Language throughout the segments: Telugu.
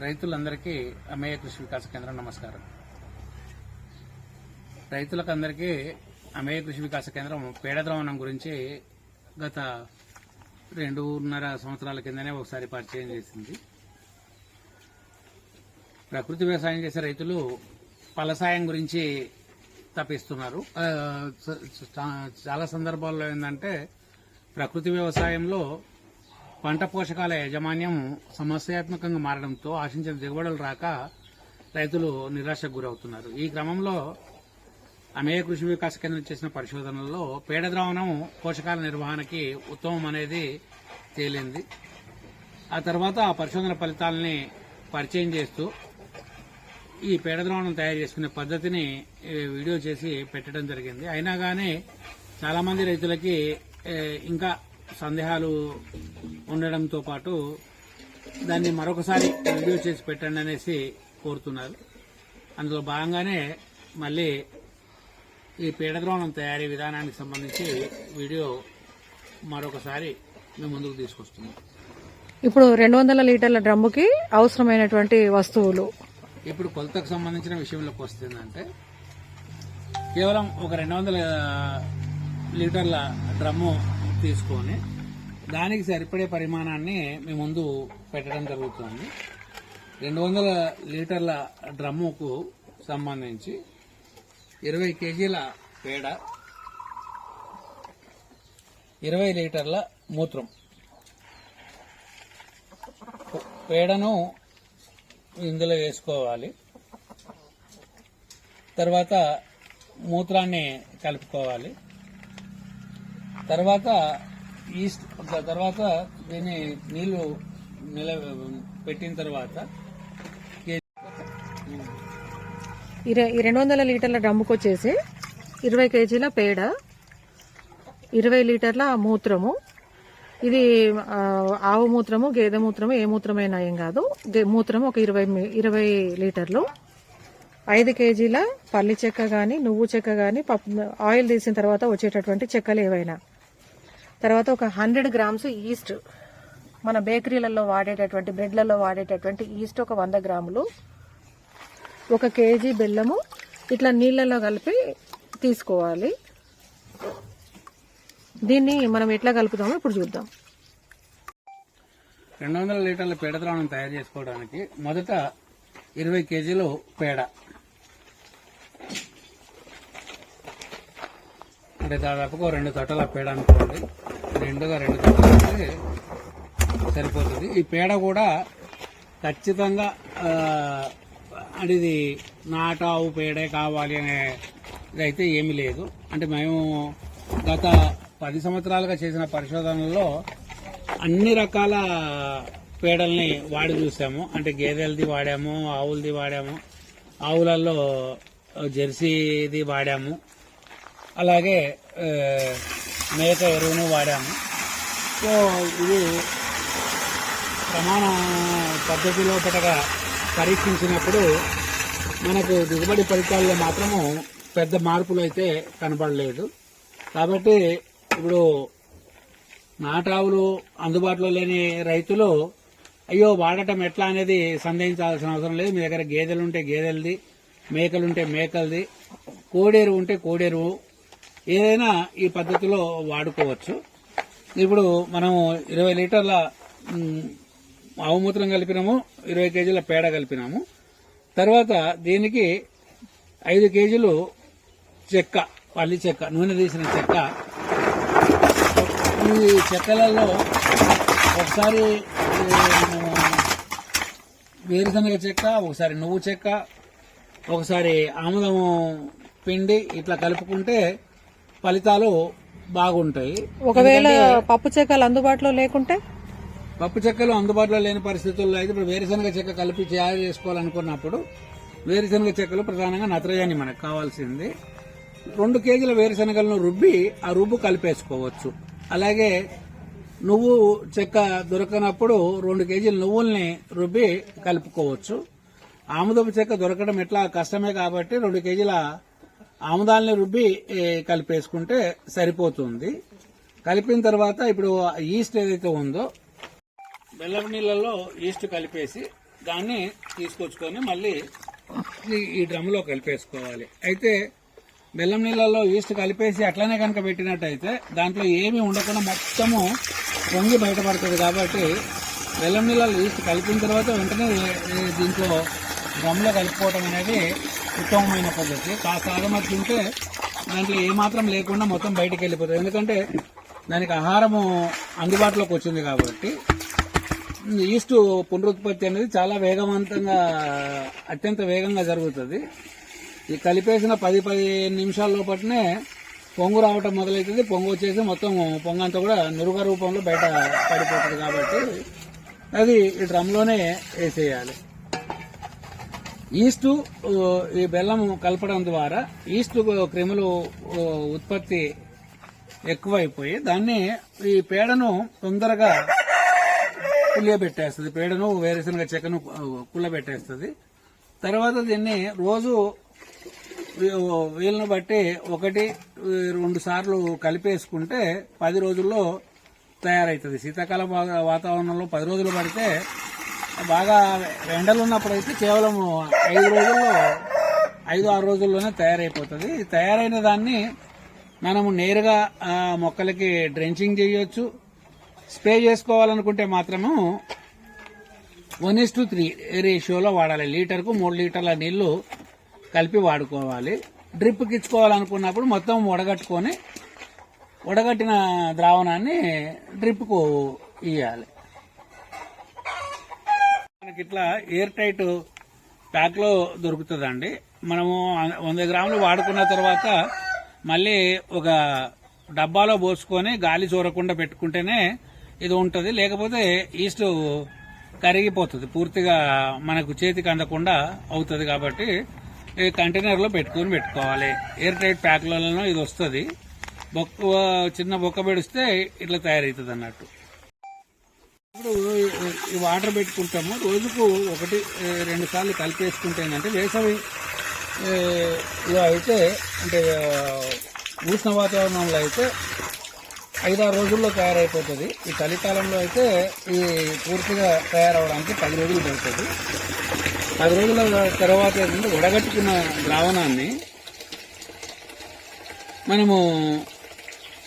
రైతులందరికీ అమేయ కృషి వికాస కేంద్రం నమస్కారం. రైతులకందరికీ అమేయ కృషి వికాస కేంద్రం పేడ ద్రావణం గురించి గత రెండున్నర సంవత్సరాల కిందనే ఒకసారి పరిచయం చేసింది. ప్రకృతి వ్యవసాయం చేసే రైతులు ఫలసాయం గురించి తప్పిస్తున్నారు. చాలా సందర్భాల్లో ఏంటంటే ప్రకృతి వ్యవసాయంలో పంట పోషకాల యాజమాన్యం సమస్యాత్మకంగా మారడంతో ఆశించిన దిగుబడులు రాక రైతులు నిరాశకు గురవుతున్నారు. ఈ క్రమంలో అమేయ కృషి వికాస కేంద్రం చేసిన పరిశోధనల్లో పేడ ద్రావణం పోషకాల నిర్వహణకి ఉత్తమం అనేది తేలింది. ఆ తర్వాత ఆ పరిశోధన ఫలితాలని పరిచయం చేస్తూ ఈ పేడ ద్రావణం తయారు చేసుకునే పద్ధతిని వీడియో చేసి పెట్టడం జరిగింది. అయినా కానీ చాలామంది రైతులకి ఇంకా సందేహాలు ఉండడంతో పాటు దాన్ని మరొకసారి వీడియో చేసి పెట్టండి అనేసి కోరుతున్నారు. అందులో భాగంగానే మళ్ళీ ఈ పేడ ద్రావణం తయారీ విధానానికి సంబంధించి వీడియో మరొకసారి మేము ముందుకు తీసుకొస్తున్నాం. ఇప్పుడు రెండు వందల లీటర్ల డ్రమ్ముకి అవసరమైనటువంటి వస్తువులు. ఇప్పుడు కొలతకు సంబంధించిన విషయంలోకి వస్తుందంటే కేవలం ఒక రెండు వందల లీటర్ల డ్రమ్ము తీసుకొని దానికి సరిపడే పరిమాణాన్ని మీ ముందు పెట్టడం జరుగుతుంది. రెండు వందల లీటర్ల డ్రమ్ముకు సంబంధించి ఇరవై కేజీల పేడ ఇరవై లీటర్ల మూత్రం. పేడను ఇందులో వేసుకోవాలి. తర్వాత మూత్రాన్ని కలుపుకోవాలి. తర్వాత ఈస్ట్ తర్వాత దీన్ని నీళ్ళు నిల పెట్టిన తర్వాత ఈ రెండు వందల లీటర్ల డ్రమ్ముకు వచ్చేసి ఇరవై కేజీల పేడ ఇరవై లీటర్ల మూత్రము. ఇది ఆవు మూత్రము గేదె మూత్రము ఏ మూత్రమైనా ఏం కాదు. గే- మూత్రము ఒక ఇరవై ఇరవై లీటర్లు. ఐదు కేజీల పల్లి చెక్క కానీ నువ్వు చెక్క కానీ పప్పు ఆయిల్ తీసిన తర్వాత వచ్చేటటువంటి చెక్కలు ఏవైనా. తర్వాత ఒక హండ్రెడ్ గ్రామ్స్ ఈస్ట్ మన బేకరీలలో వాడేటటువంటి బ్రెడ్లలో వాడేటటువంటి ఈస్ట్ ఒక వంద గ్రాములు. ఒక కేజీ బెల్లము ఇట్లా నీళ్ళలో కలిపి తీసుకోవాలి. దీన్ని మనం ఎట్లా కలుపుతామో ఇప్పుడు చూద్దాం. రెండు వందల లీటర్ల పేడ ద్రావణం తయారు చేసుకోవడానికి మొదట ఇరవై కేజీలు పేడ. అంటే దాదాపుగా రెండు తొట్టల పేడ అనుకోండి. రెండుగా రెండు తొట్టలు సరిపోతుంది. ఈ పేడ కూడా ఖచ్చితంగా అనేది అంటే ఇది పేడే కావాలి అనే ఇదైతే ఏమీ లేదు. అంటే మేము గత పది సంవత్సరాలుగా చేసిన పరిశోధనల్లో అన్ని రకాల పేడల్ని వాడి చూసాము. అంటే గేదెలది వాడాము ఆవులది వాడాము ఆవులలో జెర్సీది వాడాము. అలాగే మేక ఎరువును వాడాము సో ఇది ప్రమాణ పద్ధతిలో పటగా పరీక్షించినప్పుడు మనకు దిగుబడి ఫలితాల్లో మాత్రము పెద్ద మార్పులు అయితే కనబడలేదు. కాబట్టి ఇప్పుడు నాటావులు అందుబాటులో లేని రైతులు అయ్యో వాడటం ఎట్లా అనేది సందేహించాల్సిన అవసరం లేదు. మీ దగ్గర గేదెలు ఉంటే గేదెలది మేకలుంటే మేకలది కోడేరు ఉంటే కోడేరు ఏదైనా ఈ పద్ధతిలో వాడుకోవచ్చు. ఇప్పుడు మనం ఇరవై లీటర్ల ఆవుమూత్రం ఆవు మూత్రం కలిపినాము ఇరవై కేజీల పేడ కలిపినాము. తర్వాత దీనికి ఐదు కేజీలు చెక్క పల్లి చెక్క నూనె తీసిన చెక్క. ఈ చెక్కలలో ఒకసారి వేరుశనగ చెక్క ఒకసారి నువ్వు చెక్క ఒకసారి ఆముదము పిండి ఇట్లా కలుపుకుంటే ఫలితాలు బాగుంటాయి. ఒకవేళ పప్పు చెక్కలు అందుబాటులో లేకుంటే? పప్పు చెక్కలు అందుబాటులో లేని పరిస్థితుల్లో అయితే ఇప్పుడు వేరుశనగ చెక్క కలిపి తయారు చేసుకోవాలనుకున్నప్పుడు వేరుశనగ చెక్కలు ప్రధానంగా నత్రజని మనకు కావాల్సింది. రెండు కేజీల వేరుశనగలను రుబ్బి ఆ రుబ్బు కలిపేసుకోవచ్చు. అలాగే నువ్వు చెక్క దొరకనప్పుడు రెండు కేజీల నువ్వుల్ని రుబ్బి కలుపుకోవచ్చు. ఆముదపు చెక్క దొరకడం ఎట్లా? కష్టమే కాబట్టి రెండు కేజీల ఆముదాలని రుబ్బి కలిపేసుకుంటే సరిపోతుంది. కలిపిన తర్వాత ఇప్పుడు ఈస్ట్ ఏదైతే ఉందో బెల్లం నీళ్ళలో ఈస్ట్ కలిపేసి దాన్ని తీసుకొచ్చుకొని మళ్ళీ ఈ- డ్రమ్లో కలిపేసుకోవాలి. అయితే బెల్లం నీళ్ళలో ఈస్ట్ కలిపేసి అట్లనే కనుక పెట్టినట్టయితే దాంట్లో ఏమీ ఉండకుండా మొత్తము పొంగి బయటపడుతుంది కాబట్టి బెల్లం నీళ్ళలో ఈస్ట్ కలిపిన తర్వాత వెంటనే దీంట్లో డ్రమ్లో కలిపిపోవడం అనేది ఉత్తమమైన పద్ధతి. కాస్త ఆగమర్చి ఉంటే దాంట్లో ఏమాత్రం లేకుండా మొత్తం బయటికి వెళ్ళిపోతుంది. ఎందుకంటే దానికి ఆహారము అందుబాటులోకి వచ్చింది కాబట్టి ఈస్ట్ పునరుత్పత్తి అనేది చాలా వేగవంతంగా అత్యంత వేగంగా జరుగుతుంది. ఈ కలిపేసిన పది పదిహేను నిమిషాల లోపలనే పొంగు రావటం మొదలవుతుంది పొంగు వచ్చేసి మొత్తం పొంగంతా కూడా నురుగ రూపంలో బయట పడిపోతుంది కాబట్టి అది ఈ డ్రమ్లోనే వేసేయాలి. ఈస్టు ఈ బెల్లం కలపడం ద్వారా ఈస్టు క్రిములు ఉత్పత్తి ఎక్కువైపోయి దాన్ని ఈ పేడను తొందరగా కులియబెట్టేస్తుంది పేడను వేరుశనగ చెక్కను పుల్లబెట్టేస్తుంది తర్వాత దీన్ని రోజు వీ- వీళ్ళని బట్టి ఒకటి రెండు సార్లు కలిపేసుకుంటే పది రోజుల్లో తయారవుతుంది శీతాకాల వాతావరణంలో పది రోజులు పడితే బాగా ఎండలు ఉన్నప్పుడైతే కేవలం ఐదు రోజుల్లో ఐదు ఆరు రోజుల్లోనే తయారైపోతుంది. తయారైన దాన్ని మనము నేరుగా మొక్కలకి డ్రెంచింగ్ చేయొచ్చు. స్ప్రే చేసుకోవాలనుకుంటే మాత్రము వన్ ఇస్ టు త్రీ రేషియోలో వాడాలి. లీటర్కు మూడు లీటర్ల నీళ్ళు కలిపి వాడుకోవాలి. డ్రిప్కి ఇచ్చుకోవాలనుకున్నప్పుడు మొత్తం వడగట్టుకొని వడగట్టిన ద్రావణాన్ని డ్రిప్కు ఇవ్వాలి మనకి ఇట్లా ఎయిర్ టైట్ ప్యాక్లో దొరుకుతుందండి. మనము వంద గ్రాములు వాడుకున్న తర్వాత మళ్ళీ ఒక డబ్బాలో పోసుకొని గాలి చూరకుండా పెట్టుకుంటేనే ఇది ఉంటుంది. లేకపోతే ఈస్ట్ కరిగిపోతుంది. పూర్తిగా మనకు చేతికి అందకుండా అవుతుంది కాబట్టి ఈ కంటైనర్లో పెట్టుకొని పెట్టుకోవాలి. ఎయిర్ టైట్ ప్యాక్లలో ఇది వస్తుంది. బొక్క చిన్న బొక్క పెడిస్తే ఇట్లా తయారవుతుంది అన్నట్టు. ఇప్పుడు ఈ- వాటర్ పెట్టుకుంటాము. రోజుకు ఒకటి రెండు సార్లు కలిపేసుకుంటే ఏంటంటే వేసవి లో అయితే అంటే ఉష్ణ వాతావరణంలో అయితే ఐదారు రోజుల్లో తయారైపోతుంది. ఈ చలికాలంలో అయితే ఈ పూర్తిగా తయారవడానికి పది రోజులు పడుతుంది. పది రోజుల తర్వాత ఏంటంటే ఉడగట్టుకున్న ద్రావణాన్ని మనము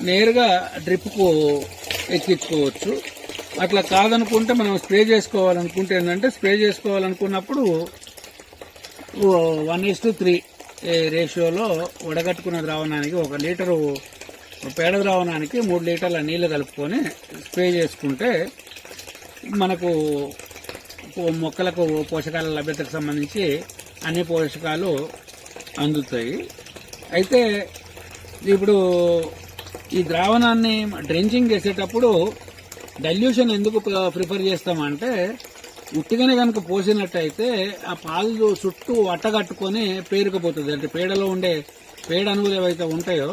నేరుగా డ్రిప్కు ఎక్కించుకోవచ్చు. అట్లా కాదనుకుంటే మనం స్ప్రే చేసుకోవాలనుకుంటే ఏంటంటే స్ప్రే చేసుకోవాలనుకున్నప్పుడు వన్ ఇస్ టు త్రీ రేషియోలో వడగట్టుకున్న ద్రావణానికి ఒక లీటరు పేడ ద్రావణానికి మూడు లీటర్ల నీళ్ళు కలుపుకొని స్ప్రే చేసుకుంటే మనకు మొక్కలకు పోషకాల లభ్యతకు సంబంధించి అన్ని పోషకాలు అందుతాయి. అయితే ఇప్పుడు ఈ ద్రావణాన్ని డ్రెంచింగ్ చేసేటప్పుడు డైల్యూషన్ ఎందుకు ప్రిఫర్ చేస్తామంటే ఉట్టిగానే కనుక పోసినట్టయితే ఆ పాలు చుట్టూ అట్టగట్టుకొని పేరుకుపోతుంది. అంటే పేడలో ఉండే పేడ అణువులు ఏవైతే ఉంటాయో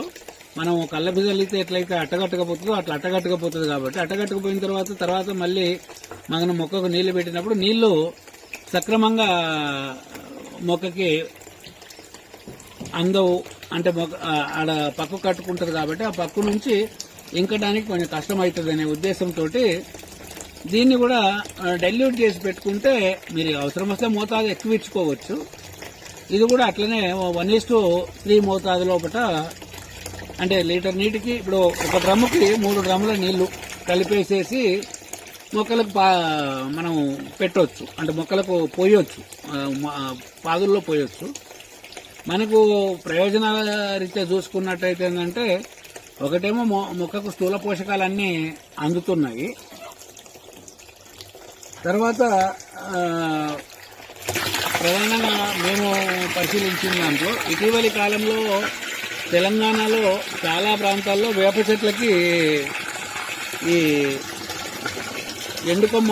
మనం కళ్ళ బిజలితే ఎట్లయితే అట్టగట్టకపోతుందో అట్లా అట్టగట్టకపోతుంది కాబట్టి అట్టగట్టకపోయిన తర్వాత తర్వాత మళ్ళీ మనం మొక్కకు నీళ్ళు పెట్టినప్పుడు నీళ్ళు సక్రమంగా మొక్కకి అందవు అంటే మొక్క ఆడ పక్కు కట్టుకుంటుంది కాబట్టి ఆ పక్కు నుంచి ఇంకడానికి కొంచెం కష్టం అవుతుంది అనే ఉద్దేశంతో దీన్ని కూడా డైల్యూట్ చేసి పెట్టుకుంటే మీరు అవసరం వస్తే మోతాదు ఎక్కువ ఇచ్చుకోవచ్చు. ఇది కూడా అట్లనే వన్ ఈస్ టు త్రీ మోతాదు లోపల అంటే లీటర్ నీటికి ఇప్పుడు ఒక డ్రమ్ముకి మూడు డ్రమ్ముల నీళ్ళు కలిపేసేసి మొక్కలకు పా మనం పెట్టవచ్చు అంటే మొక్కలకు పోయొచ్చు. మా- పాదుల్లో పోయొచ్చు. మనకు ప్రయోజనాల రీత్యా చూసుకున్నట్టయితే ఏంటంటే ఒకటేమో మొ- మొక్కకు స్థూల పోషకాలన్నీ అందుతున్నాయి. తర్వాత ప్రధానంగా మేము పరిశీలించిన దాంట్లో ఇటీవలి కాలంలో తెలంగాణలో చాలా ప్రాంతాల్లో వేప చెట్లకి ఈ ఎండుకొమ్మ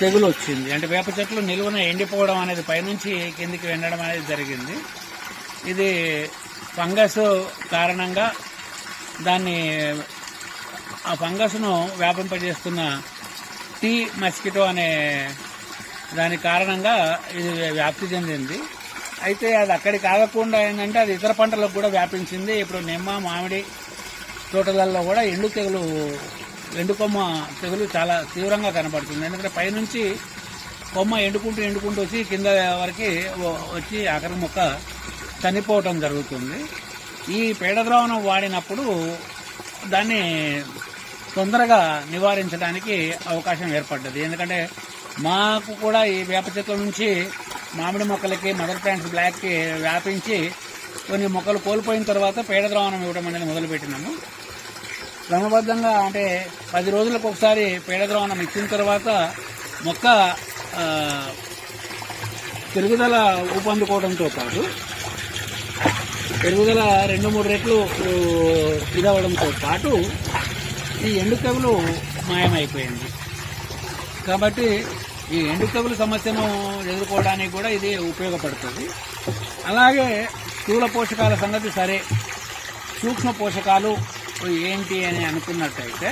తెగులు వచ్చింది అంటే వేప చెట్లు నిలువన ఎండిపోవడం అనేది పైనుంచి కిందికి వెండడం అనేది జరిగింది. ఇది ఫంగస్ కారణంగా దాన్ని ఆ ఫంగస్ను వ్యాపింపజేస్తున్న టీ మస్కిటో అనే దాని కారణంగా ఇది వ్యాప్తి చెందింది. అయితే అది అక్కడికి ఆగకుండా ఏంటంటే అది ఇతర పంటలకు కూడా వ్యాపించింది. ఇప్పుడు నిమ్మ మామిడి తోటలలో కూడా ఎండు తెగులు ఎండు కొమ్మ తెగులు చాలా తీవ్రంగా కనబడుతుంది ఎందుకంటే పైనుంచి కొమ్మ ఎండుకుంటూ ఎండుకుంటూ వచ్చి కింద వరకు వచ్చి ఆఖరి మొక్క చనిపోవటం జరుగుతుంది. ఈ పేడద్రావణం వాడినప్పుడు దాన్ని తొందరగా నివారించడానికి అవకాశం ఏర్పడ్డది. ఎందుకంటే మాకు కూడా ఈ వేప చెట్ల నుంచి మామిడి మొక్కలకి మదర్ ప్లాంట్స్ బ్లాక్కి వ్యాపించి కొన్ని మొక్కలు కోల్పోయిన తర్వాత పేడ ద్రావణం ఇవ్వడం అనేది మొదలుపెట్టినాము. క్రమబద్ధంగా అంటే పది రోజులకు ఒకసారి పేడ ద్రావణం ఇచ్చిన తర్వాత మొక్క పెరుగుదల ఊపందుకోవడంతో పాటు పెరుగుదల రెండు మూడు రెట్లు ఇదవడంతో పాటు ఈ ఎండుకవులు మాయమైపోయింది. కాబట్టి ఈ ఎండుకవుల సమస్యను ఎదుర్కోవడానికి కూడా ఇది ఉపయోగపడుతుంది. అలాగే స్థూల పోషకాల సంగతి సరే. సూక్ష్మ పోషకాలు ఏంటి అని అనుకున్నట్టయితే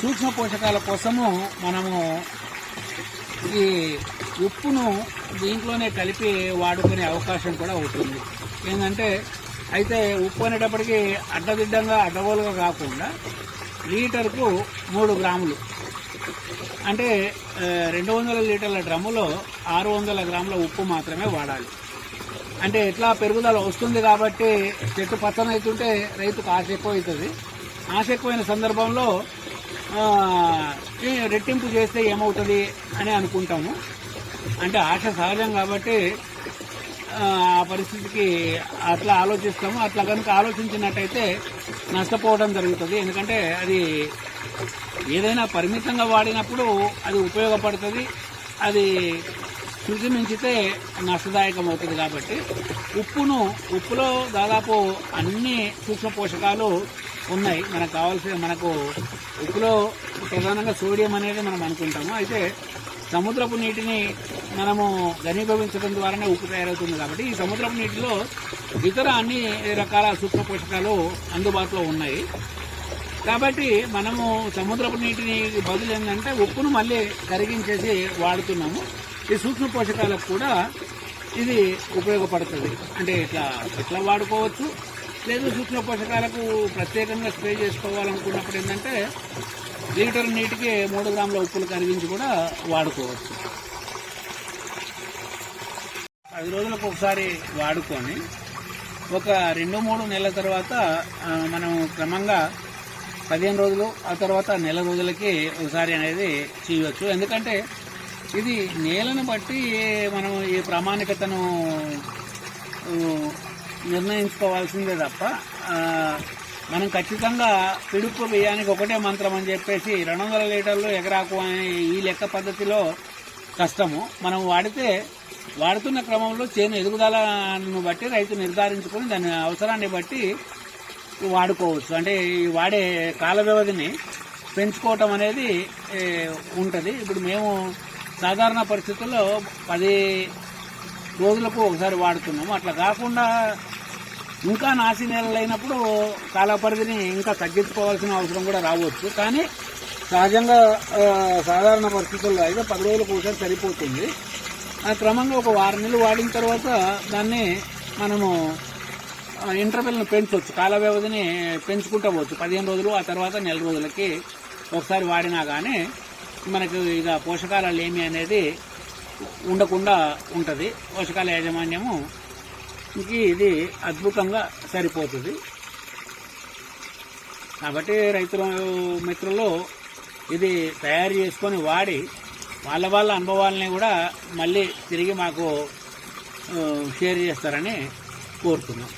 సూక్ష్మ పోషకాల కోసము మనము ఈ ఉప్పును దీంట్లోనే కలిపి వాడుకునే అవకాశం కూడా ఉంటుంది ఏంటంటే అయితే ఉప్పు అనేటప్పటికీ అడ్డదిడ్డంగా అడ్డగోలుగా కాకుండా లీటర్కు మూడు గ్రాములు. అంటే రెండు వందల లీటర్ల డ్రమ్ములో ఆరు వందల గ్రాముల ఉప్పు మాత్రమే వాడాలి. అంటే ఎట్లా పెరుగుదల వస్తుంది కాబట్టి చెట్టు పచ్చన అవుతుంటే రైతుకు ఆశ ఎక్కువ అవుతుంది ఆశ ఎక్కువైన సందర్భంలో రెట్టింపు చేస్తే ఏమవుతుంది అని అనుకుంటాము. అంటే ఆశ సహజం కాబట్టి ఆ పరిస్థితికి అట్లా ఆలోచిస్తాము. అట్లా కనుక ఆలోచించినట్టయితే నష్టపోవడం జరుగుతుంది. ఎందుకంటే అది ఏదైనా పరిమితంగా వాడినప్పుడు అది ఉపయోగపడుతుంది. అది శుచి మించితే నష్టదాయకం అవుతుంది కాబట్టి ఉప్పును ఉప్పులో దాదాపు అన్ని సూక్ష్మ పోషకాలు ఉన్నాయి. మనకు కావాల్సిన మనకు ఉప్పులో ప్రధానంగా సోడియం అనేది మనం అనుకుంటాము. అయితే సముద్రపు నీటిని మనము ఘనీభవించడం ద్వారానే ఉప్పు తయారవుతుంది కాబట్టి ఈ సముద్రపు నీటిలో ఇతర అన్ని రకాల సూక్ష్మ పోషకాలు అందుబాటులో ఉన్నాయి. కాబట్టి మనము సముద్రపు నీటిని బదులు ఏంటంటే ఉప్పును మళ్ళీ కరిగించేసి వాడుతున్నాము. ఈ సూక్ష్మ పోషకాలకు కూడా ఇది ఉపయోగపడుతుంది. అంటే ఇట్లా ఇట్లా వాడుకోవచ్చు? లేదు సూక్ష్మ పోషకాలకు ప్రత్యేకంగా స్ప్రే చేసుకోవాలనుకున్నప్పుడు ఏంటంటే లీటర్ నీటికి మూడు గ్రాముల ఉప్పులు కరిగించి కూడా వాడుకోవచ్చు. పది రోజులకు ఒకసారి వాడుకొని ఒక రెండు మూడు నెలల తర్వాత మనం క్రమంగా పదిహేను రోజులు ఆ తర్వాత నెల రోజులకి ఒకసారి అనేది చేయవచ్చు. ఎందుకంటే ఇది నేలను బట్టి మనం ఈ ప్రామాణికతను నిర్ణయించుకోవాల్సిందే తప్ప మనం ఖచ్చితంగా పిడుపు బియ్యానికి ఒకటే మంత్రం అని చెప్పేసి రెండు వందల లీటర్లు ఎకరాకు అనే ఈ లెక్క పద్ధతిలో కష్టము. మనం వాడితే వాడుతున్న క్రమంలో చేను ఎదుగుదలను బట్టి రైతు నిర్ధారించుకొని దాని అవసరాన్ని బట్టి వాడుకోవచ్చు. అంటే ఈ వాడే కాల వ్యవధిని పెంచుకోవటం అనేది ఉంటుంది. ఇప్పుడు మేము సాధారణ పరిస్థితుల్లో పది రోజులకు ఒకసారి వాడుతున్నాము. అట్లా కాకుండా ఇంకా నాసి నెలలు అయినప్పుడు కాల పరిధిని ఇంకా తగ్గించుకోవాల్సిన అవసరం కూడా రావచ్చు. కానీ సహజంగా సాధారణ పరిస్థితుల్లో అయితే పది రోజులకు ఒకసారి సరిపోతుంది. ఆ క్రమంగా ఒక వారం నెలలు వాడిన తర్వాత దాన్ని మనము ఇంటర్వెల్ను పెంచవచ్చు కాల వ్యవధిని పెంచుకుంటూ పోవచ్చు. పదిహేను రోజులు ఆ తర్వాత నెల రోజులకి ఒకసారి వాడినా కానీ మనకు ఇక పోషకాలు ఏమి అనేది ఉండకుండా ఉంటుంది. పోషకాల యాజమాన్యము ఇది అద్భుతంగా సరిపోతుంది. కాబట్టి రైతుల మిత్రులు ఇది తయారు చేసుకొని వాడి వాళ్ళ వాళ్ళ అనుభవాలని కూడా మళ్ళీ తిరిగి మాకు షేర్ చేస్తారని కోరుతున్నాం.